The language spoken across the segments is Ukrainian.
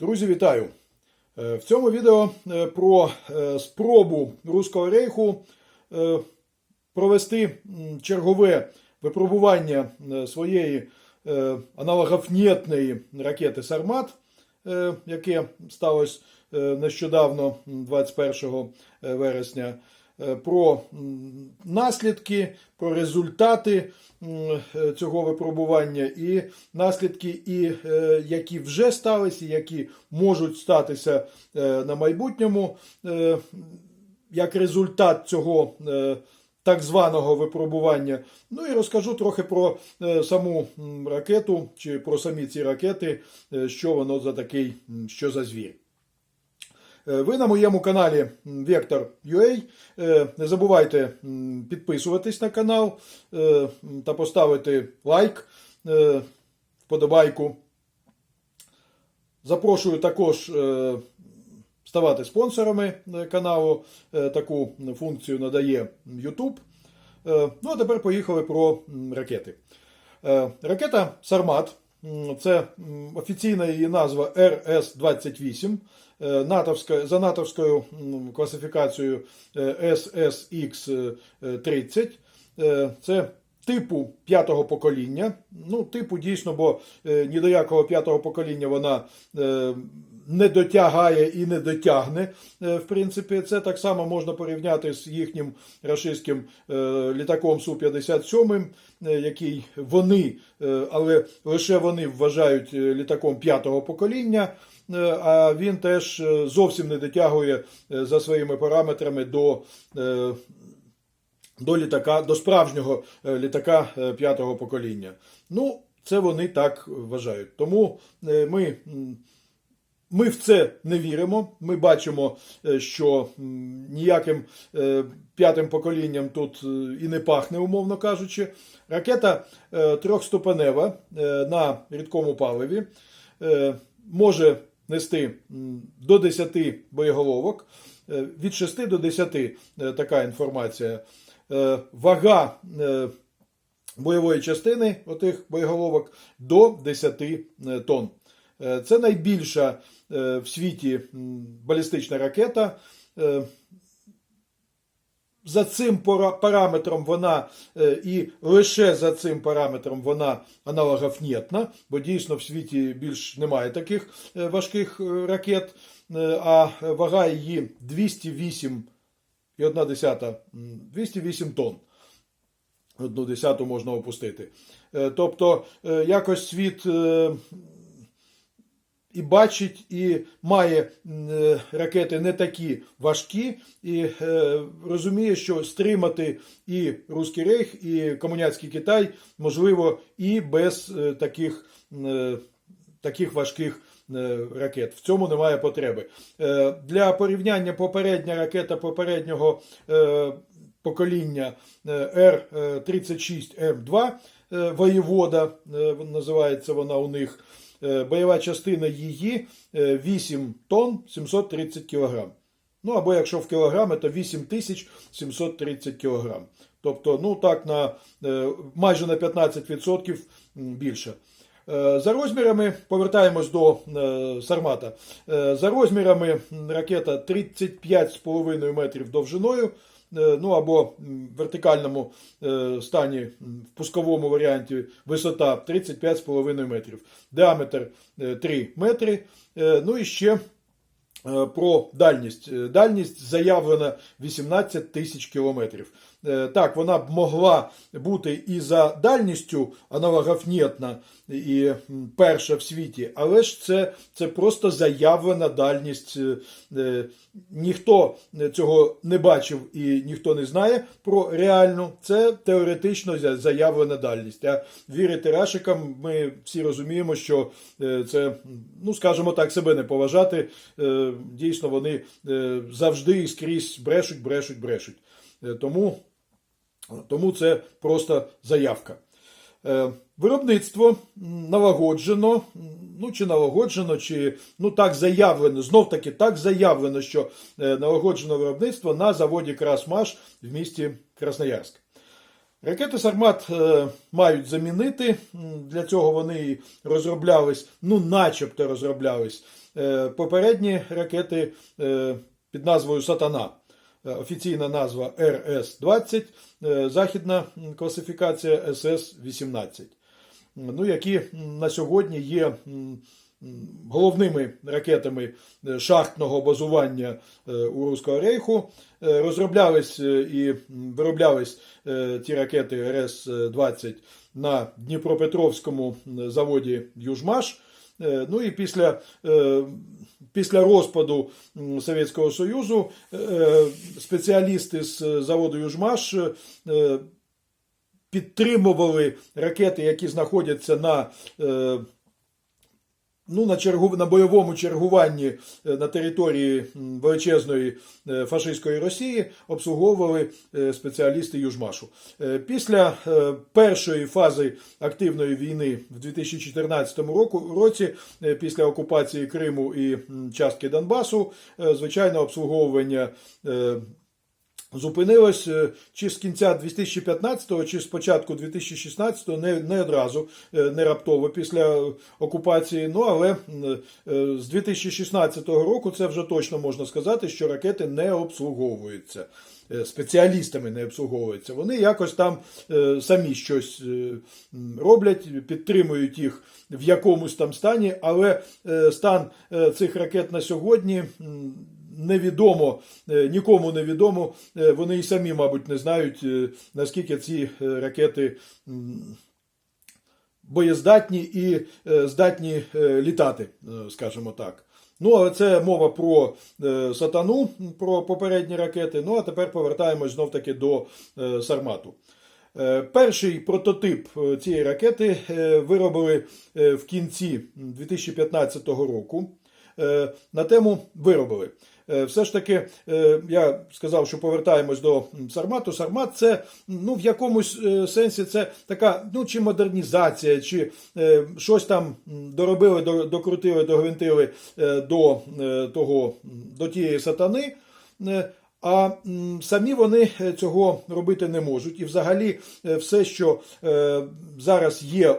Друзі, вітаю! Е, В цьому відео е, про е, спробу Руського рейху провести чергове випробування своєї аналогофнітної ракети Сармат, яке сталося нещодавно, 21 вересня. Е, Про наслідки, про результати е, цього випробування і наслідки, і е, які вже сталися, які можуть статися на майбутньому, як результат цього так званого випробування. Ну і розкажу трохи про саму ракету чи про самі ці ракети, що воно за такий, що за звір. Е, Ви на моєму каналі Vector.ua. Е, Не забувайте підписуватись на канал е, та поставити лайк, вподобайку. Запрошую також ставати спонсорами каналу. Таку функцію надає YouTube. Ну а тепер поїхали про ракети. Ракета Сармат. Це офіційна її назва РС-28. Е, натовська, за натовською класифікацією е, SSX-30. Е, Це типу п'ятого покоління. Ну, типу дійсно, бо ні до якого п'ятого покоління вона не дотягає і не дотягне. В принципі, це так само можна порівняти з їхнім рашистським літаком Су-57, е, який вони, але лише вони вважають літаком п'ятого покоління. Е, А він теж е, зовсім не дотягує е, за своїми параметрами до до літака, до справжнього літака п'ятого покоління. Ну, це вони так вважають. Тому ми, ми в це не віримо. Ми бачимо, що ніяким п'ятим поколінням тут і не пахне, умовно кажучи. Ракета трьохступенева на рідкому паливі. Може нести до 10 боєголовок. Е, Від 6 до 10 е, така інформація. Е, Вага бойової частини отих боєголовок до 10 е, тонн. Це найбільша в світі балістична ракета. За цим параметром вона е, і лише за цим параметром вона аналогофнітна, бо дійсно в світі більш немає таких е, важких е, ракет, а вага її 208 і одна десята, 208 тонн. Одну десяту можна опустити. Тобто, якось світ і бачить, і має е, ракети не такі важкі, і е, розуміє, що стримати і Руський Рейх, і комуняцький Китай можливо і без е, таких, таких важких ракет. В цьому немає потреби. Для порівняння попередня ракета попереднього покоління е, Р-36М2 е, воєвода, називається вона у них. Е, Бойова частина її е, 8 тонн 730 кілограм. Ну або якщо в кілограми, то 8730 кілограм. Тобто, ну так, на е, майже на 15% більше. Е, За розмірами повертаємось до е, Сармата. Е, За розмірами ракета 35,5 метрів довжиною. Е, Ну або в вертикальному е, стані в пусковому варіанті висота 35,5 метрів, діаметр е, 3 метри. Е, Ну і ще про дальність. Дальність заявлена 18 тисяч кілометрів. Е, Так, вона б могла бути і за дальністю аналогофнітна, і перша в світі, але ж це, це просто заявлена дальність. Е, е, Ніхто цього не бачив і ніхто не знає про реальну. Це теоретично заявлена дальність. А вірити рашикам, ми всі розуміємо, що це, ну скажімо так, себе не поважати. Дійсно, вони завжди і скрізь брешуть, брешуть, брешуть. Тому тому це просто заявка. Е, Виробництво налагоджено, ну чи налагоджено, чи ну так заявлено, знов таки так заявлено, що е, налагоджено виробництво на заводі Красмаш в місті Красноярськ. Ракети Сармат е, мають замінити. Для цього вони розроблялись, ну, начебто розроблялись. Попередні ракети під назвою Сатана. Е, Офіційна назва РС-20, е, західна класифікація СС-18. Ну, які на сьогодні є головними ракетами е, шахтного базування у Руського рейху. Розроблялись і вироблялись ті ракети РС-20 на Дніпропетровському заводі Южмаш. Е, Ну і після, е, після розпаду Совєтського Союзу е, спеціалісти з заводу Южмаш підтримували ракети, які знаходяться на, ну, на, чергу, на бойовому чергуванні е, на території величезної е, фашистської Росії, обслуговували е, спеціалісти Южмашу. Після першої фази активної війни в 2014 року, році, після окупації Криму і частки Донбасу, звичайно, обслуговування. Зупинилось е, чи з кінця 2015-го, чи з початку 2016-го, не, не одразу, е, не раптово після окупації. Ну але е, з 2016 року це вже точно можна сказати, що ракети не обслуговуються. Спеціалістами не обслуговуються. Вони якось там самі щось роблять, підтримують їх в якомусь там стані, але стан цих ракет на сьогодні. Невідомо, е, нікому не відомо. Е, Вони і самі, мабуть, не знають, е, наскільки ці ракети боєздатні і здатні літати, скажімо так. Ну, але це мова про сатану, про попередні ракети. Ну, а тепер повертаємось знов таки до Сармату. Перший прототип цієї ракети виробили в кінці 2015 року. На тему виробили. Е, Все ж таки, е, я сказав, що повертаємось до Сармату. Сармат це ну, в якомусь е, сенсі це така, ну, чи модернізація, чи щось там доробили, докрутили, догвинтили до того, до тієї сатани. А самі вони цього робити не можуть. І взагалі все, що зараз є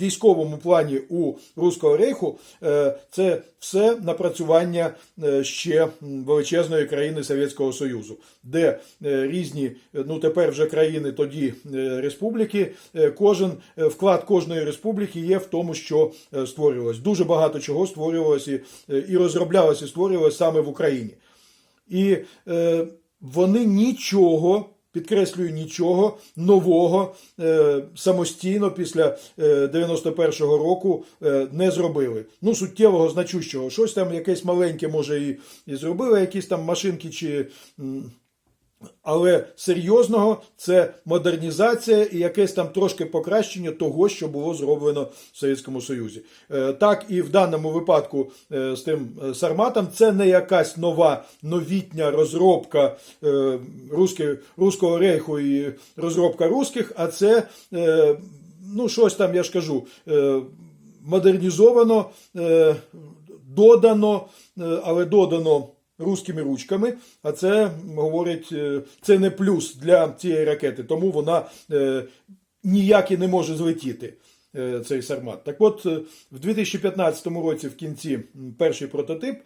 військовому плані у Руського рейху, е, це все напрацювання е, ще величезної країни Совєтського Союзу, де е, різні, ну тепер вже країни, тоді республіки, кожен вклад кожної республіки є в тому, що створювалось. Дуже багато чого створювалося і, розроблялося, і створювалося саме в Україні. І е, вони нічого, підкреслюю, нічого нового е, самостійно після е, 91-го року е, не зробили. Ну, суттєвого, значущого. Щось там якесь маленьке, може, і, і зробили, якісь там машинки чи. Але серйозного це модернізація і якесь там трошки покращення того, що було зроблено в Совєтському Союзі. Е, Так і в даному випадку е, з тим е, Сарматом це не якась нова новітня розробка руське- руського рейху і розробка русських, а це ну щось там, я ж кажу, модернізовано, додано, але додано руськими ручками, а це говорить, е, це не плюс для цієї ракети, тому вона е, ніяк і не може злетіти. е, Цей сармат. Так от, в 2015 році в кінці перший прототип,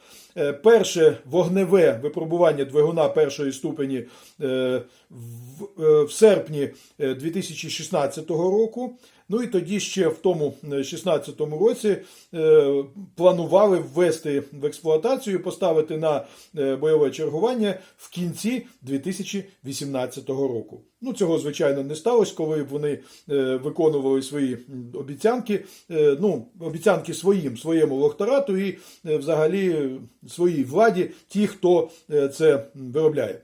перше вогневе випробування двигуна першої ступені е, в, е, серпні е, 2016 року. Ну і тоді ще в тому 2016 році е, планували ввести в експлуатацію, поставити на е, бойове чергування в кінці 2018 року. Ну, цього, звичайно, не сталося, коли б вони е, виконували свої обіцянки, е, ну, обіцянки своїм, своєму лохторату і е, взагалі е, своїй владі, ті, хто е, це виробляє.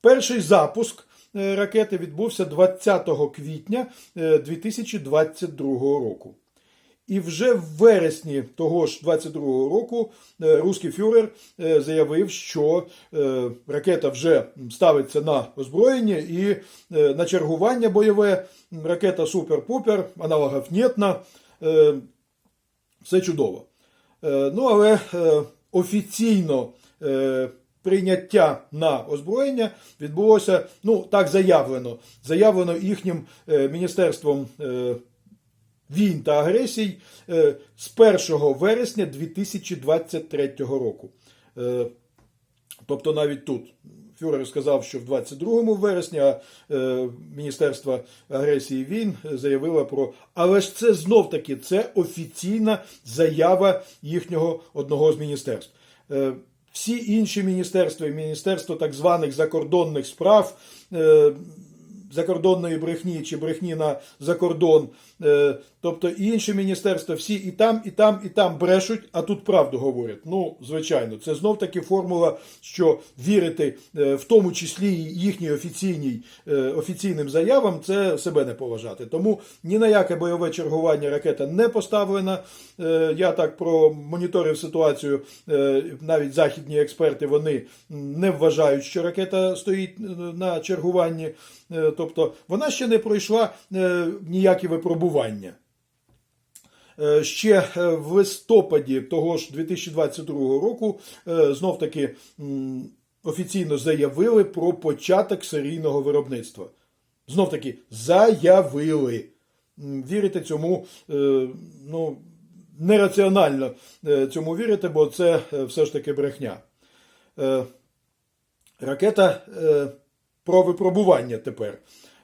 Перший запуск е, ракети відбувся 20 квітня е, 2022 року. І вже в вересні того ж 22-го року е, руський фюрер е, заявив, що е, ракета вже ставиться на озброєння і е, на чергування бойове. Ракета Супер-Пупер, аналогів нетна. Е, Все чудово. Е, Ну, але е, офіційно е, прийняття на озброєння відбулося, ну так заявлено, заявлено їхнім е, міністерством. е, Війн та агресій е, з 1 вересня 2023 року. Е, Тобто навіть тут Фюрер сказав, що в 22 вересня е, Міністерство агресії війн заявило про. Але ж це знов таки це офіційна заява їхнього одного з міністерств. Е, всі інші міністерства, і міністерство так званих закордонних справ. Закордонної брехні чи брехні на закордон, е, тобто і інші міністерства, всі і там, і там, і там брешуть, а тут правду говорять. Ну, звичайно, це знов таки формула, що вірити е, в тому числі їхній офіційній е, офіційним заявам, це себе не поважати. Тому ні на яке бойове чергування ракета не поставлена. Я так промоніторив ситуацію. Навіть західні експерти вони не вважають, що ракета стоїть на чергуванні. Тобто вона ще не пройшла е, ніякі випробування. Е, Ще е, в листопаді того ж 2022 року знов таки офіційно заявили про початок серійного виробництва. Знов таки заявили. Вірити цьому ну, нераціонально цьому вірити, бо це все ж таки брехня. Ракета про випробування тепер.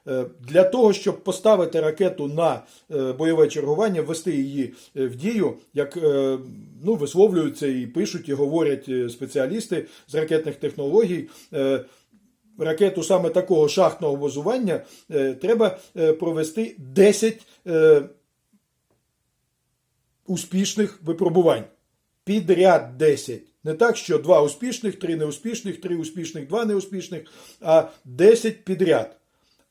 Е, Для того, щоб поставити ракету на е, бойове чергування, ввести її е, в дію, як ну, висловлюються і пишуть, і говорять спеціалісти з ракетних технологій, ракету саме такого шахтного базування треба провести 10 е, успішних випробувань. Підряд 10. Не так, що два успішних, три неуспішних, три успішних, два неуспішних, а 10 підряд.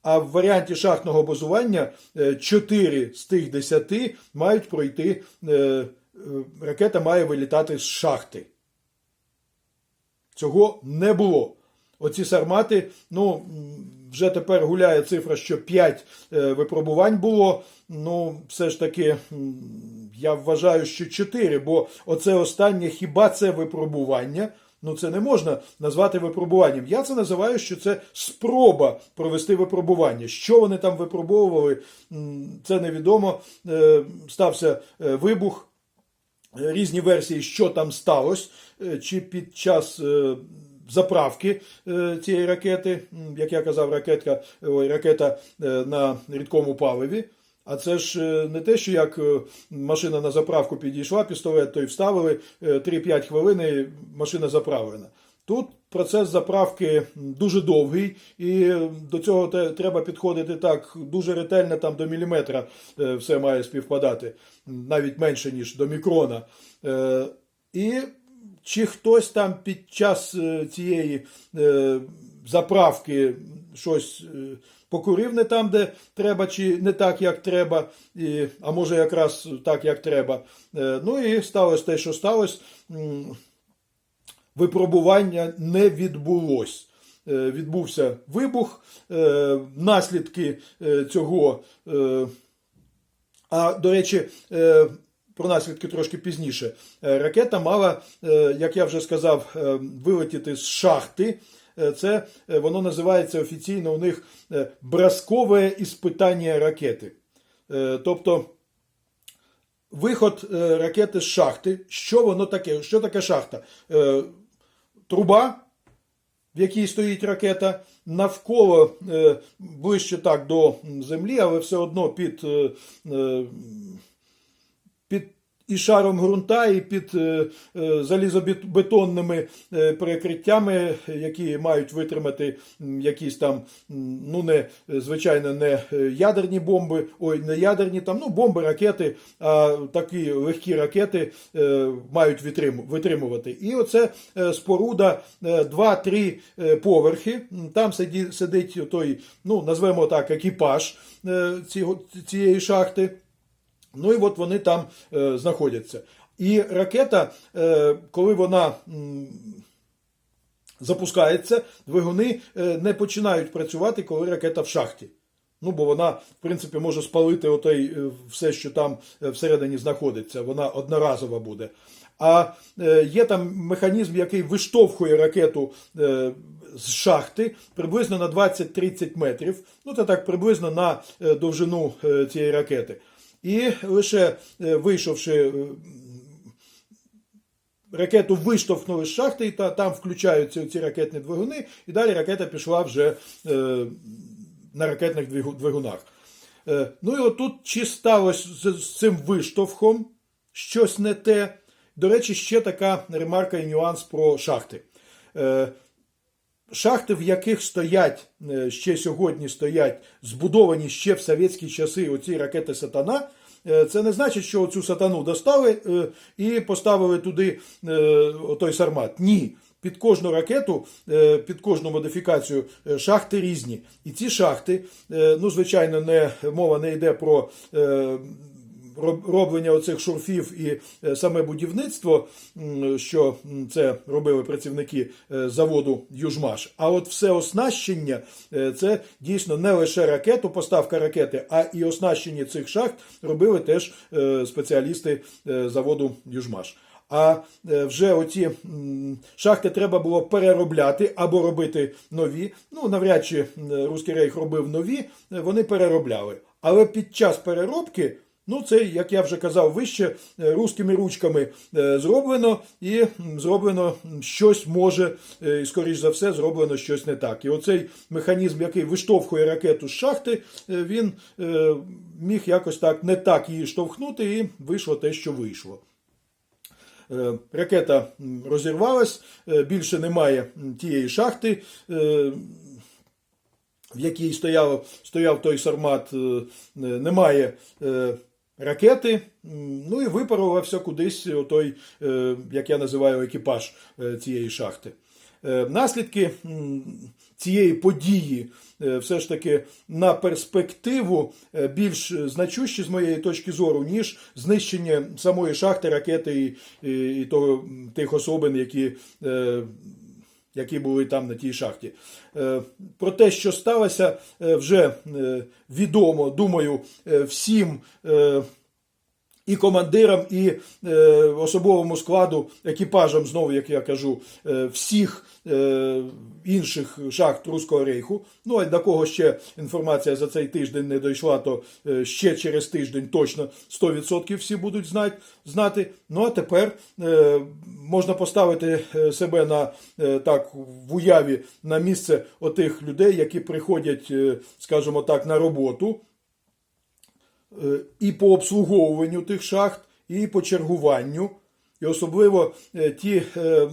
А в варіанті шахтного базування 4 з тих 10 мають пройти, е, е, ракета має вилітати з шахти. Цього не було. Оці сармати, ну, вже тепер гуляє цифра, що 5 випробувань було. Ну, все ж таки, я вважаю, що 4, бо оце останнє хіба це випробування. Ну, це не можна назвати випробуванням. Я це називаю, що це спроба провести випробування. Що вони там випробовували, це невідомо. Е, Стався е, вибух різні версії, що там сталося, е, чи під час е, заправки е, цієї ракети, як я казав, ракетка, ой, ракета е, на рідкому паливі. А це ж е, не те, що як машина на заправку підійшла, пістолет той вставили, е, 3-5 хвилин і машина заправлена. Тут процес заправки дуже довгий, і до цього треба підходити так дуже ретельно, там до міліметра все має співпадати, навіть менше, ніж до мікрона. І чи хтось там під час е, цієї е, заправки щось е, покурив не там, де треба, чи не так, як треба, і, а може якраз так, як треба. Ну і сталося те, що сталося. Випробування не відбулось. Відбувся вибух, наслідки цього. А до речі, про наслідки трошки пізніше. Е, Ракета мала, е, як я вже сказав, е, вилетіти з шахти. Це воно називається офіційно у них е, броскове іспитання ракети. Тобто виход ракети з шахти. Що воно таке? Що таке шахта? Труба, в якій стоїть ракета, навколо ближче так до землі, але все одно під і шаром ґрунта, і під е, е, залізобетонними е, перекриттями, які мають витримати якісь там, ну не звичайно, не ядерні бомби, ой, не ядерні там, ну бомби, ракети, а такі легкі ракети мають витримувати. І оце споруда е, 2-3 е, поверхи. Там сидить той, ну назвемо так, екіпаж цієї шахти. Ну і от вони там е, знаходяться. І ракета, е, коли вона м, запускається, двигуни е, не починають працювати, коли ракета в шахті. Ну, бо вона, в принципі, може спалити отой, е, все, що там е, всередині знаходиться. Вона одноразова буде. А є там механізм, який виштовхує ракету з шахти приблизно на 20-30 метрів. Ну, це так приблизно на довжину цієї ракети. І лише е, вийшовши е, ракету виштовхнули з шахти, і та, там включаються ці ракетні двигуни, і далі ракета пішла вже е, на ракетних двигунах. Ну і отут чи сталося з, цим виштовхом щось не те. До речі, ще така ремарка і нюанс про шахти. Шахти, в яких стоять е, ще сьогодні стоять, збудовані ще в совєтські часи оці ракети Сатана. е, Це не значить, що цю сатану достали е, і поставили туди отой сармат. Ні. Під кожну ракету, під кожну модифікацію шахти різні. І ці шахти, ну, звичайно, не мова не йде про роблення оцих шурфів і е, саме будівництво, що це робили працівники е, заводу Южмаш. А от все оснащення е, це дійсно не лише ракету, поставка ракети, а і оснащення цих шахт робили теж спеціалісти заводу Южмаш. А вже оці шахти треба було переробляти або робити нові. Ну, навряд чи Руський Рейх робив нові, вони переробляли. Але під час переробки, ну це, як я вже казав вище, е, руськими ручками е, зроблено, і зроблено щось може, е, і скоріш за все, зроблено щось не так. І оцей механізм, який виштовхує ракету з шахти, він міг якось так не так її штовхнути, і вийшло те, що вийшло. Ракета розірвалась, більше немає тієї шахти, в якій стояв, стояв той сармат, немає ракети, ну і випарувався кудись той, е, як я називаю, екіпаж е, цієї шахти. Е, Наслідки цієї події все ж таки на перспективу більш значущі з моєї точки зору, ніж знищення самої шахти, ракети і, і, і того, тих особин, які, які були там на тій шахті. Е, Про те, що сталося, е, вже е, відомо, думаю, всім. І командирам, і е, особовому складу, екіпажам, знову, як я кажу, е, всіх е, інших шахт Руського рейху. Ну, а до кого ще інформація за цей тиждень не дійшла, то е, ще через тиждень точно 100% всі будуть знати. знати. Ну а тепер е, можна поставити е, себе на е, так в уяві на місце отих людей, які приходять, е, скажімо так, на роботу і по обслуговуванню тих шахт, і по чергуванню. І особливо е, ті е,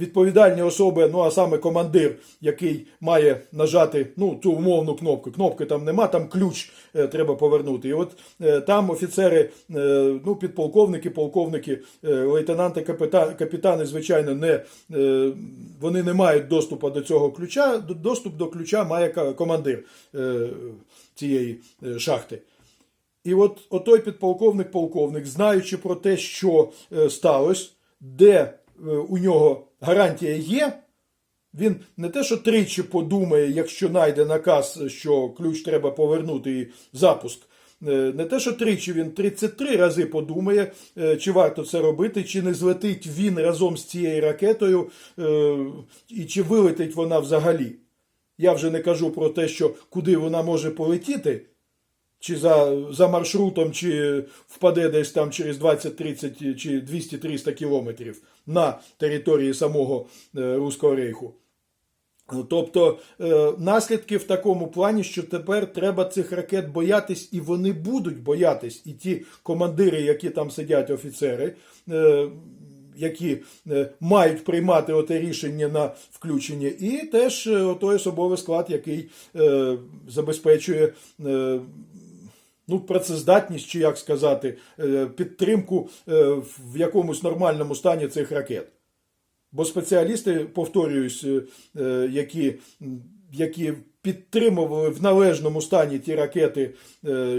відповідальні особи, ну а саме командир, який має нажати ну, ту умовну кнопку. Кнопки там нема, там ключ е, треба повернути. І от е, там офіцери, е, ну, підполковники, полковники, е, лейтенанти, капітани, звичайно, не, е, вони не мають доступу до цього ключа. Доступ до ключа має командир е, цієї е, шахти. І от отой підполковник, полковник, знаючи про те, що е, сталося, де е, у нього гарантія є, він не те, що тричі подумає, якщо знайде наказ, що ключ треба повернути і запуск. Е, Не те, що тричі він 33 рази подумає, чи варто це робити, чи не злетить він разом з цією ракетою, і чи вилетить вона взагалі. Я вже не кажу про те, що куди вона може полетіти, чи за, за маршрутом, чи впаде десь там через 20-30 чи 200-300 кілометрів на території самого е, Руського рейху. Тобто е, наслідки в такому плані, що тепер треба цих ракет боятись, і вони будуть боятись. І ті командири, які там сидять, офіцери, е, які мають приймати оте рішення на включення, і теж той особовий склад, який забезпечує. Ну, працездатність, чи як сказати, е, підтримку е, в якомусь нормальному стані цих ракет. Бо спеціалісти, повторююсь, е, які, які підтримували в належному стані ті ракети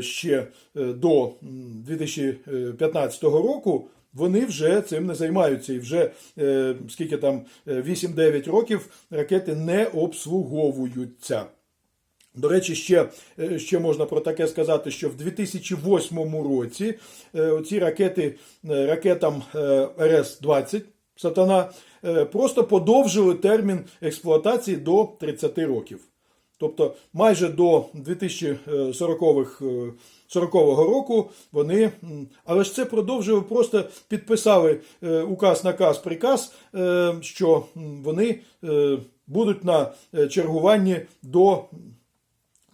ще до 2015 року, вони вже цим не займаються. І вже скільки там е, 8-9 років ракети не обслуговуються. До речі, ще, е, ще можна про таке сказати, що в 2008 році е, ці ракети е, ракетам е, РС-20 Сатана просто подовжили термін експлуатації до 30 років. Тобто майже до 2040-х, е, 40-го року вони, але ж це продовжили, просто підписали указ, наказ, приказ, що вони будуть на чергуванні до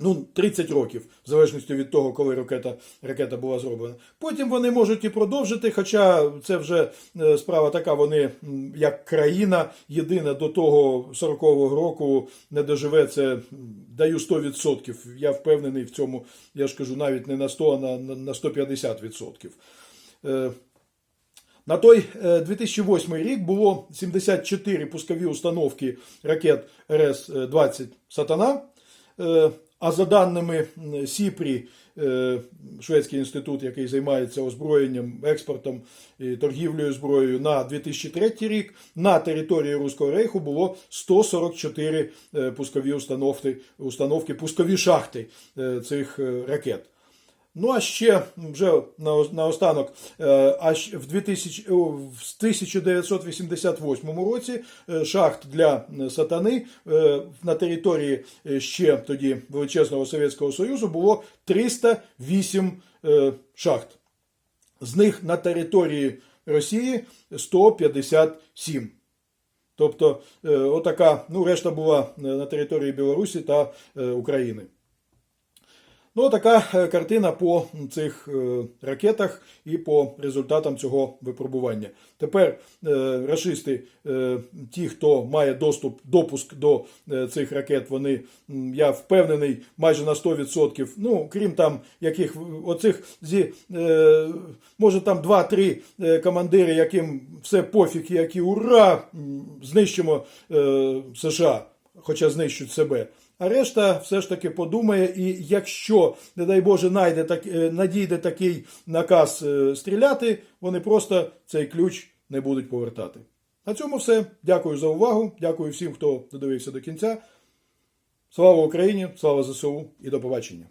ну, 30 років, в залежності від того, коли ракета, ракета була зроблена. Потім вони можуть і продовжити, хоча це вже е, справа така, вони як країна єдина до того 40-го року не доживе це, даю 100%. Я впевнений в цьому, я ж кажу, навіть не на 100, а на, на на 150%. Е, на той е, 2008 рік було 74 пускові установки ракет РС-20 Сатана. А за даними Сіпрі, е, шведський інститут, який займається озброєнням, експортом і торгівлею зброєю на 2003 рік, на території Руського рейху було 144 е, пускові установки, установки пускові шахти е, цих ракет. Ну а ще вже на- наостанок, е, аж в 2000, в 1988 році е, шахт для е, сатани на території ще тоді величезного Совєтського Союзу було 308 е, шахт. З них на території Росії 157. Тобто, отака, ну, решта була на території Білорусі та України. Ну, така е, картина по цих е, ракетах і по результатам цього випробування. Тепер е, рашисти, е, ті, хто має доступ, допуск до цих ракет, вони, я впевнений, майже на 100%, ну, крім там яких оцих зі, може там 2-3 е, командири, яким все пофіг, які ура, знищимо США, хоча знищують себе. А решта все ж таки подумає, і якщо, не дай Боже, найде так, е, надійде такий наказ е, стріляти, вони просто цей ключ не будуть повертати. На цьому все. Дякую за увагу. Дякую всім, хто додивився до кінця. Слава Україні, слава ЗСУ і до побачення.